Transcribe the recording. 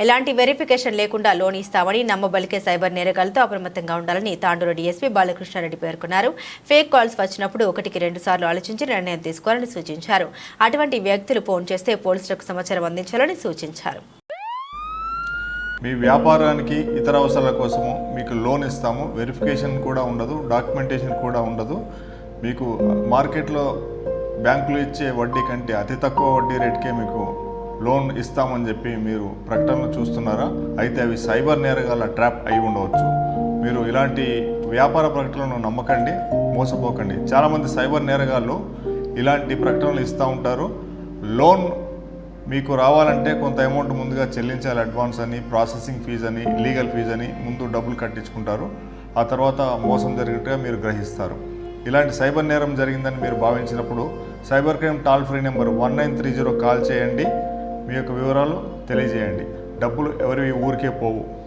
ఎలాంటి వెరిఫికేషన్ లేకుండా లోన్ ఇస్తామని నమ్మబలికే సైబర్ నేరగాలతో అప్రమత్తంగా ఉండాలని తాండూరు డీఎస్పీ బాలకృష్ణారెడ్డి పేర్కొన్నారు. ఫేక్ కాల్స్ వచ్చినప్పుడు ఒకటికి రెండు సార్లు ఆలోచించి నిర్ణయం తీసుకోవాలని సూచించారు. అటువంటి వ్యక్తులు ఫోన్ చేస్తే పోలీసులకు సమాచారం అందించాలని సూచించారు. మీ వ్యాపారానికి ఇతర అవసరాల కోసము మీకు లోన్ ఇస్తాము. వెరిఫికేషన్ కూడా ఉండదు డాక్యుమెంటేషన్ కూడా ఉండదు. మీకు మార్కెట్లో బ్యాంకులు ఇచ్చే వడ్డీ కంటే అతి తక్కువ వడ్డీ రేట్కే మీకు లోన్ ఇస్తామని చెప్పి మీరు ప్రకటనలు చూస్తున్నారా? అయితే అవి సైబర్ నేరగాల ట్రాప్ అయి ఉండవచ్చు. మీరు ఇలాంటి వ్యాపార ప్రకటనలను నమ్మకండి మోసపోకండి. చాలామంది సైబర్ నేరగాళ్ళు ఇలాంటి ప్రకటనలు ఇస్తూ ఉంటారు. లోన్ మీకు రావాలంటే కొంత అమౌంట్ ముందుగా చెల్లించాలి అడ్వాన్స్ అని ప్రాసెసింగ్ ఫీజు అని లీగల్ ఫీజు అని ముందు డబ్బులు కట్టించుకుంటారు. ఆ తర్వాత మోసం జరిగినట్టుగా మీరు గ్రహిస్తారు. ఇలాంటి సైబర్ నేరం జరిగిందని మీరు భావించినప్పుడు cyber crime toll free number one nine three zero call చేయండి. మీ యొక్క వివరాలు తెలియజేయండి. డబ్బులు ఎవరి ఊరికే పోవు.